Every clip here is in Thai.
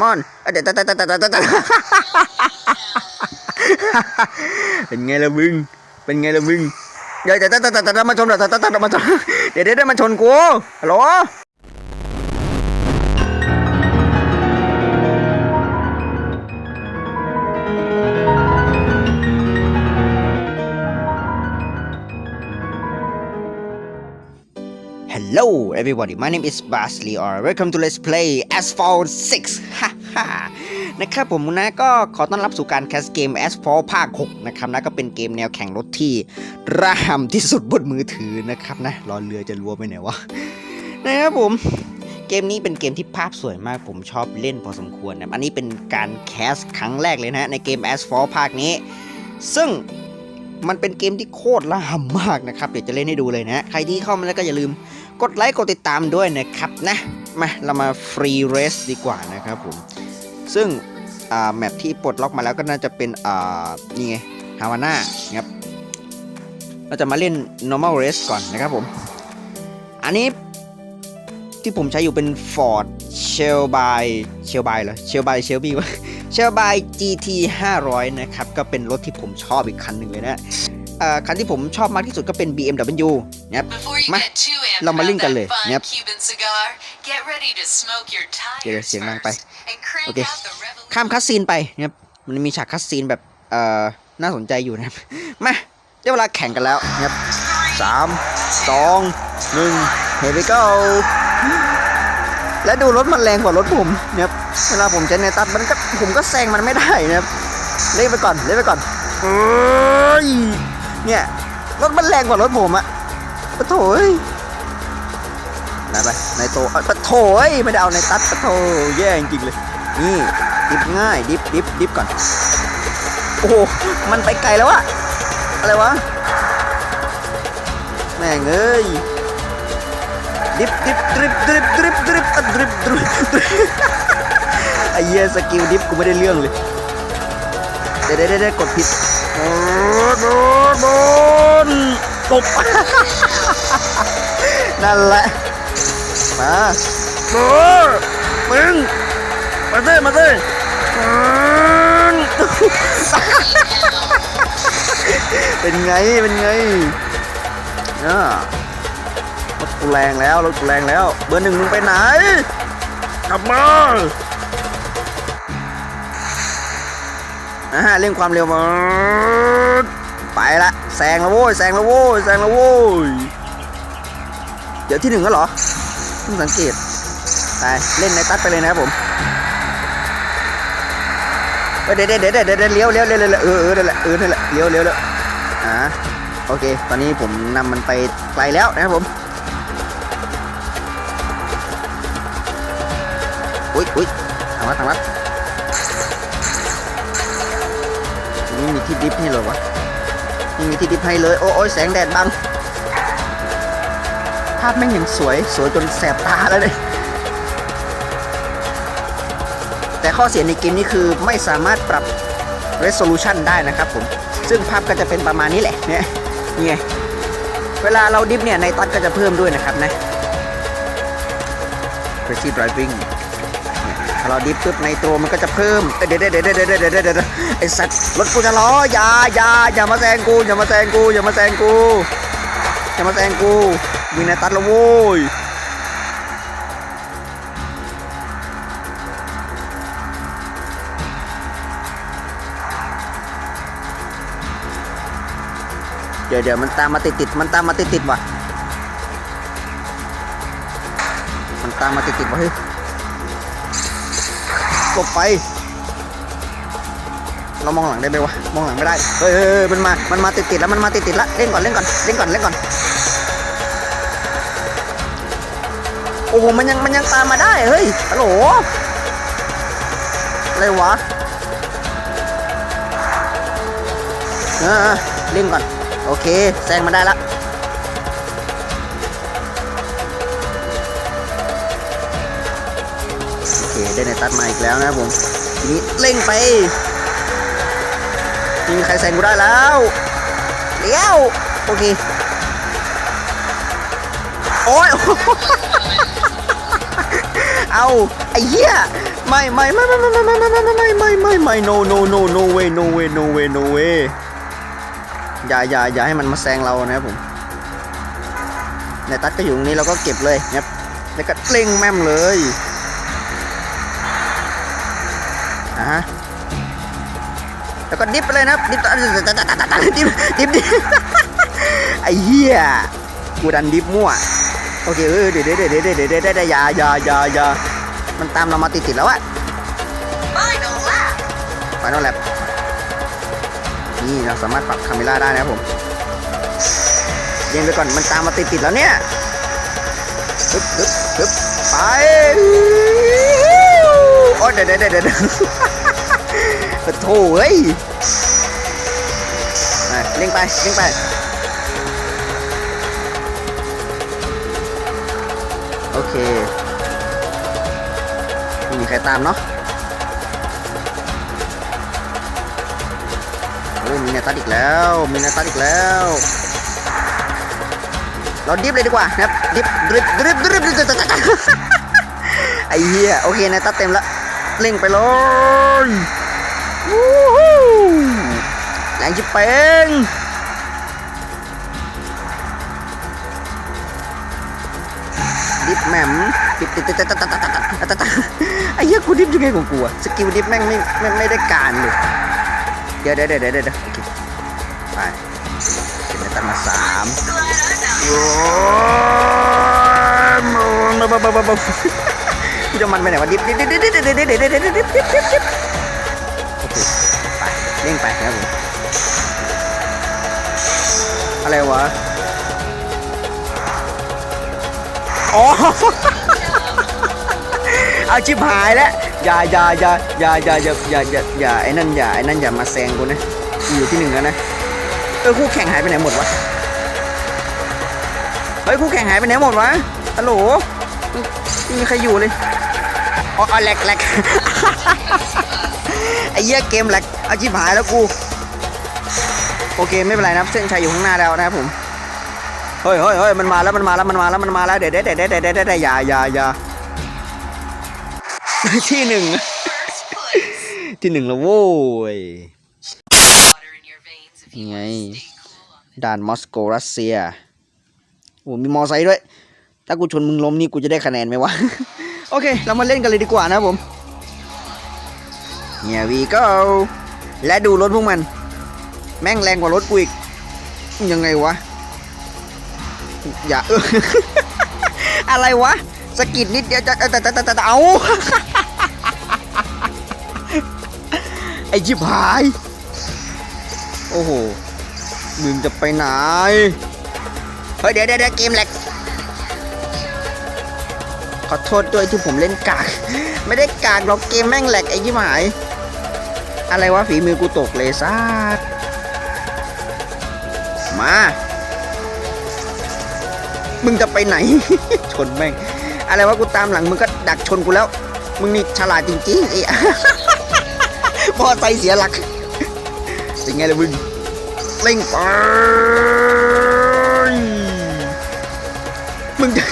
มอนเดี๋ยวเป็นไงล่ะมึง เป็นไงล่ะมึงเดี๋ยวเดี๋ยวมาชนเดี๋ยวเดี๋ยวเดี๋ยวมาชนเดี๋ยวเดี๋ยวมาชนกูฮัลโหล Hello everybody my name is Basli or welcome to Let's Play Asphalt 6 ฮ่านะครับผมนะก็ขอต้อนรับสู่การแคสเกม Asphalt ภาค 6 นะครับนะก็เป็นเกมแนวแข่งรถที่ระห่ำที่สุดบนมือถือนะครับนะรอเรือจะรัวไปไหนวะนะครับผมเกมนี้เป็นเกมที่ภาพสวยมากผมชอบเล่นพอสมควรนะอันนี้เป็นการแคสครั้งแรกเลยนะในเกม Asphalt ภาคนี้ ซึ่งมันเป็นเกมที่โคตรละห่ำมากนะครับเดี๋ยวจะเล่นให้ดูเลยนะ ใครที่เข้ามาแล้วก็อย่าลืม กดไลค์กดติดตามด้วยนะครับนะมาเรามาฟรีเรสดีกว่านะครับผม ซึ่งอ่าแมปที่ปลดล็อกมาแล้วก็น่าจะเป็นอ่านี่ไงฮาวาน่าครับเราจะมาเล่น normal race ก่อนนะครับผม อันนี้ที่ผมใช้อยู่เป็น Ford Shelby Shelby เหรอ Shelby Shelby วะเชลบาย GT 500 นะครับ ก็เป็นรถที่ผมชอบอีกคันหนึ่งเลยนะ คันที่ผมชอบมากที่สุดก็เป็น BMW นะครับ Before you Ma, get too amped เรามา about เล่นกัน that เลย fun Yep. Cuban cigar, get ready to smoke your เดี๋ยว tires เสียงดังไป first and crank โอเค out the revolution. ข้ามคัสซีนไปนะครับมันมีฉากคัสซีนแบบเอ่อน่าสนใจอยู่นะครับมาได้เวลาแข่งกันแล้วนะครับสามสองหนึ่ง here we go และดูรถมันแรงกว่ารถผมนะครับเวลาผมใช้ในตัดมันก็ผมก็แซงมันไม่ได้นะครับเล่นไปก่อนเล่นไปก่อนเอ้ย เนี่ยรถมันแรงกว่ารถผมอะปะโถยไหนไปในโตปะโถยไม่ได้เอาในตัดปะโถแย่จริงๆเลย นี่ดิฟง่ายดิฟดิฟดิฟก่อน โอ้โหมันไปไกลแล้วอะอะไรวะ แม่งเอ้ยดิฟดิฟดริฟดริฟดริฟดริฟดริฟดริฟดริฟไอ้เหี้ยสกิลดิฟกูไม่ได้เรื่องเลย เดี๋ยวเดี๋ยวเดี๋ยวกดผิดโดนโดนโดนตบนั่นแหละ มาโดนมึงมาสิมาสิมึงเป็นไง เป็นไงอ่ารถกูแรงแล้ว รถกูแรงแล้ว เบอร์หนึ่งมึงไปไหน กลับมา อ่าเร่งความเร็วมาไปละแซงแล้วโว้ยแซงแล้วโว้ยแซงแล้วโว้ยเดี๋ยวที่หนึ่งก็เหรอเพิ่งสังเกตไปเล่นในตัดไปเลยนะครับผมเดี๋ยวเดี๋ยวเดี๋ยวเดี๋ยวเดี๋ยวเลี้ยวเลี้ยวเลี้ยวเออเออนั่นแหละเออนั่นแหละเลี้ยวเลี้ยวแล้วอ่าโอเค ตอนนี้ผมนำมันไปไกลแล้วนะครับผมอุ้ยอุ้ยทางลัดทางลัด นี่มีที่ดิฟให้เหรอวะนี่มีที่ดิฟให้เลย โอ้ยแสงแดดบัง ภาพแม่งยังสวย สวยจนแสบตาแล้วเลย แต่ข้อเสียในเกมนี้คือไม่สามารถปรับ resolution ได้นะครับผม ซึ่งภาพก็จะเป็นประมาณนี้แหละ เนี่ยนี่ไง เวลาเราดิฟเนี่ยในตัดก็จะเพิ่มด้วยนะครับนะ crazy driving ถ้าเราดิฟปุ๊บในตัวมันก็จะเพิ่มเอ้ยเดี๋ยวเดี๋ยวเดี๋ยวเดี๋ยวเดี๋ยวเดี๋ยวเดี๋ยวไอสัตว์รถกูจะล้ออย่าอย่าอย่ามาแซงกูอย่ามาแซงกูอย่ามาแซงกูอย่ามาแซงกูมีนาตัดละโว้ยเดี๋ยวเดี๋ยวมันตามมาติดติดมันตามมาติดติดว่ะ มันตามมาติดติดว่ะเฮ้ย หลบไป เรามองหลังได้ไหมวะ มองหลังไม่ได้ เฮ้ยเมันมา มันมาติดติดๆแล้ว มันมาติดติดๆแล้วเล่นก่อน เล่นก่อน เล่นก่อน เล่นก่อน โอ้โห มันยัง มันยังตามมาได้ เฮ้ย ฮัลโหล อะไรวะเออเล่นก่อน โอเค แซงมาได้ละ เคได้ในตัดมาอีกแล้วนะครับผมทีนี้เร่งไปไม่มีใครแซงกูได้แล้วเลี้ยวโอเคโอ้ยเอาไอ้เหี้ยไม่ไม่ไม่ไม่ไม่ไม่ไม่ไม่ไม่ไม่ไม่ไม่ no no no no way no way no way no way อย่าอย่าอย่าให้มันมาแซงเรานะครับผมในตัดก็อยู่ตรงนี้เราก็เก็บเลยนะครับแล้วก็เร่งแม่มเลย แล้วก็ดิฟไปเลยนะครับดิฟดิฟดิฟดิฟไอ้เหี้ยกูดันดิฟมั่วโอเคเออเดี๋ยวเดี๋ยวเดี๋ยวเดี๋ยวเดี๋ยวเดี๋ยวยาอย่าอย่าอย่ามันตามเรามาติดติดแล้วอะ Final lap. ไฟนอลแลบนี่เราสามารถปรับคาเมล่าได้นะครับผมเย็นไปก่อนมันตามมาติดติดแล้วเนี่ยปึ๊บปึ๊บปึ๊บไปโอ้เดี๋ยวเดี๋ยวเดี๋ยว ปะโถเฮ้ยเร่งไปเร่งไปโอเคไม่มีใครตามเนาะโอ้มีเนตัสอีกแล้ว มีเนตัสอีกแล้ว เราดิฟเลยดีกว่านะครับ ดิฟดริฟดริฟดริฟดริฟไอ้เหี้ย โอเคเนตัสเต็มแล้วเร่งไปเลย แรงจิบเป้งดิฟแหม่มดิฟติดติดติดติดติดติดติดติดไอ้เหี้ยกูดิฟยังไงของกูอะสกิลดิฟแม่งไม่ไม่ไม่ได้การเลยเดี๋ยวเดี๋ยวเดี๋ยวเดี๋ยวเดี๋ยวโอเคไปเก็บเนตันมาสาม Glad I'm out. โอ้ยมาบ้าบ้าบ้าบ้ากูจะมันไปไหนวะดิบดิบดิบดิบดิบดิบดิบดิบดิบ เร่งไปครับผม อะไรวะ อ๋อ เอาชิบหายแล้ว อย่าอย่าอย่าอย่าอย่าอย่าอย่าอย่าอย่าไอ้นั่นอย่าไอ้นั่นอย่ามาแซงกูนะกูอยู่ที่หนึ่งแล้วนะ เออคู่แข่งหายไปไหนหมดวะ เฮ้ยคู่แข่งหายไปไหนหมดวะฮัลโหลไม่มีใครอยู่เลยอ๋อแหลกแหลกไอ้เหี้ยเกมแหลก อาชิบหายแล้วกู โอเคไม่เป็นไรนะเส้นชัยอยู่ข้างหน้าแล้วนะครับผมเฮ้ยเฮ้ยเฮ้ยมันมาแล้วมันมาแล้วมันมาแล้วมันมาแล้วเดี๋ยวเดี๋ยวเดี๋ยวเดี๋ยวเดี๋ยวเดี๋ยวอย่าอย่าอย่าที่หนึ่งที่หนึ่งแล้วโว้ย Water in your veins if you Ngay. want to stay cool on the ด่านมอสโกรัสเซียโอ้มีมอไซค์ด้วย ถ้ากูชนมึงล้มนี่กูจะได้คะแนนไหมวะ โอเค เรามาเล่นกันเลยดีกว่านะผม Here we go และดูรถพวกมัน แม่งแรงกว่ารถกูอีก ยังไงวะ อย่าเอออะไรวะสกิดนิดเดียวจะจะจะจะจะเอาไอชิบหาย โอ้โห มึงจะไปไหน เฮ้ยเดี๋ยวเดี๋ยวเดี๋ยวเกมแหลกขอโทษด้วยที่ผมเล่นกาก ไม่ได้กากหรอกเกมแม่งแหลกไอ้ยี่หาย อะไรวะฝีมือกูตกเลยซ่าดมา มึงจะไปไหน ชนแม่ง อะไรวะกูตามหลังมึงก็ดักชนกูแล้ว มึงนี่ฉลาดจริงๆไอ้มอไซค์เสียหลักเป็นไงล่ะมึงเร่งไปมึงจะ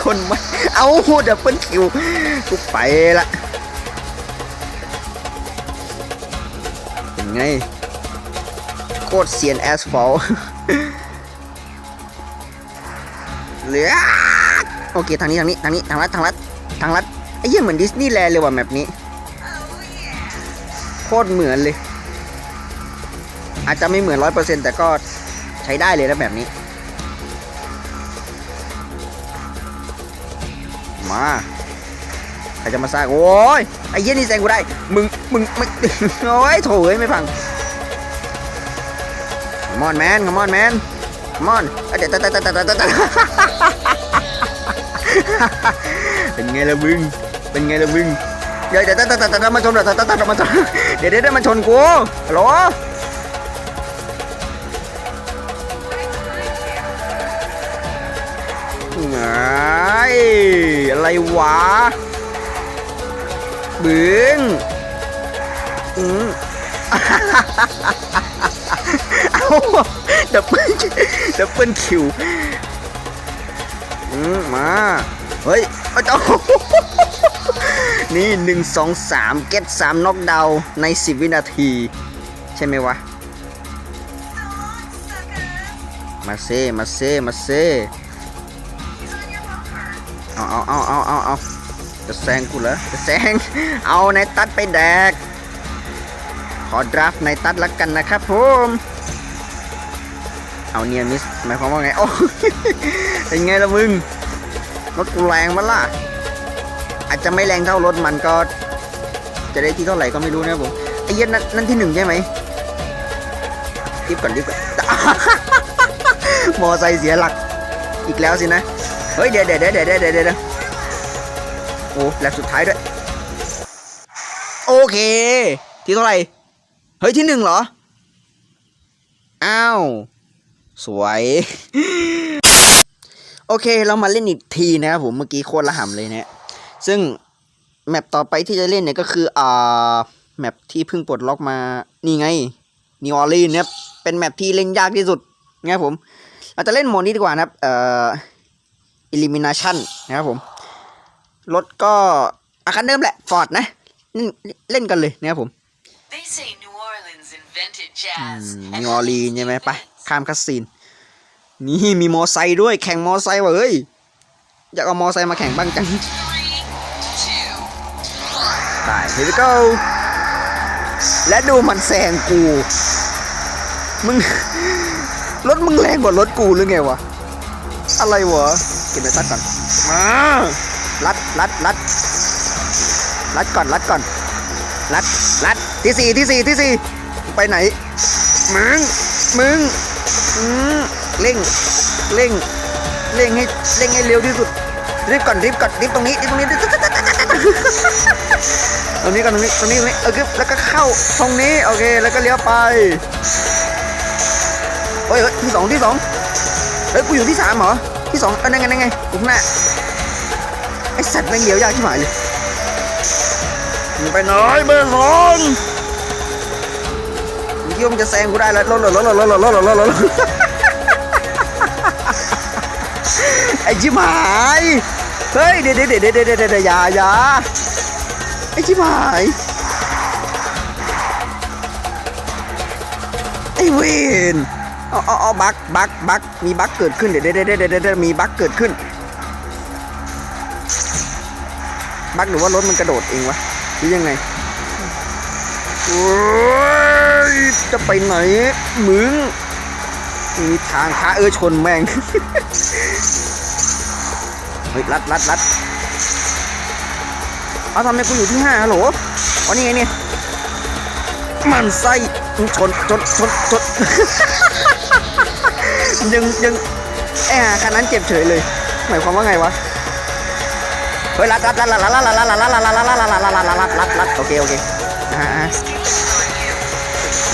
ชนไหมเอาดับเบิลคิวกูไปละ ไง โคตรเซียนแอสฟอลเหลือโอเค ทางนี้ ทางนี้ ทางนี้ ทางลัด ทางลัด ทางลัด ไอ้เหี้ยเหมือนดิสนีย์แลนด์เลยว่ะแมปนี้ โคตรเหมือนเลย อาจจะไม่เหมือนร้อยเปอร์เซ็นต์แต่ก็ใช้ได้เลยนะแบบนี้ มา ครจะมาสร้างโอ้ยไอ้เหี้ยนี่แซงกูได้ มึง มึงไม่โอ้ยโถเอ้ยไม่ฟังมอนแมนมอนแมนมอนเดี๋ยวตตตตตตเป็นไงล่ะมึง เป็นไงล่ะมึงเดี๋ยวเดี๋ยวเดี๋ยวเดี๋ยวเดี๋ยวมาชนเดี๋ยวเดี๋ยวเดี๋ยวมาชนเดี๋ยวเดี๋ยวเดี๋ยวมาชนกูฮัลโหลไงอะไรวะ บึ้งอืมเอาดับเบิลดับเบิลคิวอืมมา เฮ้ยเอาเจ้านี่หนึ่งสองสามเก็ตสามน็อกดาวในสิบวินาที ใช่ไหมวะ มาเซ มาเซ มาเซ เอาเอาเอาเอาเอาเอา จะแซงกูเหรอจะแซง เอาในตัดไปแดก ขอดราฟในตัดละกันนะครับผมเอาเนียมิสหมายความว่าไงโอ้เป็นไงล่ะมึงรถกูแรงมั้ล่ะ อาจจะไม่แรงเท่ารถมันก็ จะได้ที่เท่าไหร่ก็ไม่รู้นะผมไอ้เย็นนั่นนั่นที่หนึ่งใช่ไหมรีบก่อนรีบก่อนมอไซค์เสียหลักอีกแล้วสินะ เฮ้ยเดะเดี๋ยวเดี๋ยวเดี๋ยวเดี๋ยวเดี๋ยว โอ้แลบสุดท้ายด้วย โอเค ที่เท่าไหร่ เฮ้ยที่หนึ่งเหรอ อ้าว สวย โอเคเรามาเล่นอีกทีนะครับผมเมื่อกี้โคตรละห่ำเลยเนี่ยซึ่งแมปต่อไปที่จะเล่นเนี่ยก็คืออ่าแมปที่เพิ่งปลดล็อกมา นี่ไงนิวออร์ลีนเนี่ยเป็นแมปที่เล่นยากที่สุดนะครับผม เราจะเล่นโหมดนี้ดีกว่านะครับเอ่อ elimination นะครับผม รถก็อาคันเดิมแหละฟอร์ดนะ เล่นเล่นกันเลยนะครับผม They say New Orleans invented jazz. นิวออร์ลีนใช่ไหมไปข้ามคัสซีน นี่มีมอไซค์ด้วยแข่งมอไซค์ว่ะเฮ้ย อยากเอามอไซค์มาแข่งบ้างจัง Three, two, ไป here we go และดูมันแซงกู มึง รถมึงแรงกว่ารถกูหรือไงวะ อะไรวะ เก็บไปตัดก่อน มา รัดรัดรัดรัดก่อนรัดก่อนรัดรัดที่สี่ที่สี่ที่สี่ไปไหน มึง มึงอืมเร่งเร่งเร่งให้เร่งให้เร็วที่สุดรีบก่อนรีบก่อนรีบตรงนี้รีบตรงนี้ตรงนี้ก่อนตรงนี้ตรงนี้ตรงนี้เออคือแล้วก็เข้าตรงนี้โอเคแล้วก็เลี้ยวไปเฮ้ยเฮ้ยที่สองที่สองเฮ้ยกูอยู่ที่สามเหรอที่สองเออนั่นไงนั่นไงอยู่ข้างหน้า สัตว์แม่งเลี้ยวยากที่หมายเลยมึงไปไหนเบอร์สองมึงคิดว่ามึงจะแซงกูได้แล้วรถรถรถรถรถรถรถรถรถไอ้ชิบหายเฮ้ยเดี๋ยวเดี๋ยวเดี๋ยวเดี๋ยวเดี๋ยวเดี๋ยวอย่าอย่าไอ้ชิบหายไอ้เวนเอาเอาเอบักบักบักมีบักเกิดขึ้นเดี๋ยวเดี๋ยวเดี๋ยวเดี๋ยวเดี๋ยวมีบักเกิดขึ้น บักหรือว่ารถมันกระโดดเองวะหรือยังไงโอ้ยจะไปไหนมึงมีทางค้าเออชนแม่งเฮ้ยรัดรัดรัดเอาทำไมกูอยู่ที่ห้าฮัลโหลอ๋อนี่ไงเนี่ยมันไส้ชนชนชนชนยังยังแอบคันนั้นเจ็บเฉยเลย หมายความว่าไงวะ เฮ้ยรัดรัดรัดรัดรัดรัดรัดรัดรัดรัดรัดรัดรัดรัดรัดรัดรัดรัดโอเคโอเคอ่า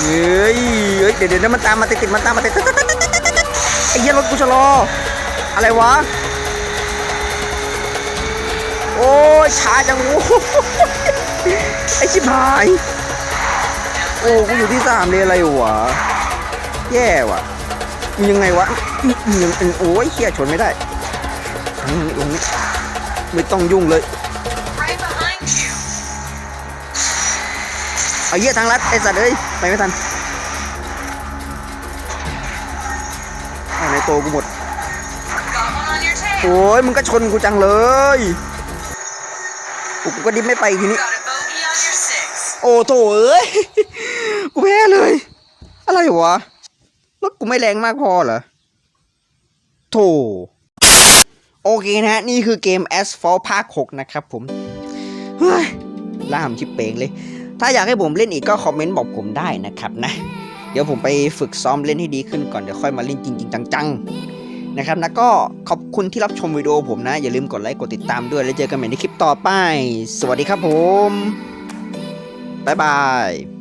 เฮ้ยเฮ้ยเดี๋ยวเดี๋ยวมันตามมาติดติดมันตามมาติดไอ้เหี้ยรถกูชะลออะไรวะโอ้ยช้าจังโอ้ไอชิบหายโอ้กูอยู่ที่สามเลยอะไรวะแย่ว่ะมึงยังไงวะมึงยังโอ้ยเฮียชนไม่ได้ทางนี้ตรงนี้ ไม่ต้องยุ่งเลยเอาเหี้ยทางลัดไอสัตว์เอ้ยไปไม่ทันเอาในโตกูหมดโอ้ยมึงก็ชนกูจังเลยกูก็ดิ้นไม่ไปทีนี้ โอ้โถเอ้ยกูแพ้เลย อะไรวะรถกูไม่แรงมากพอเหรอโถ เคนะฮะ นี่คือเกม Asphalt ภาค 6 นะครับผมเฮ้ยล่ามชิบเปงเลย ถ้าอยากให้ผมเล่นอีกก็คอมเมนต์บอกผมได้นะครับนะ เดี๋ยวผมไปฝึกซ้อมเล่นให้ดีขึ้นก่อน เดี๋ยวค่อยมาเล่นจริง ๆ จังๆ นะครับนะก็ขอบคุณที่รับชมวิดีโอผมนะ อย่าลืมกดไลค์กดติดตามด้วยแล้วเจอกันใหม่ในคลิปต่อไป สวัสดีครับผมบ๊ายบาย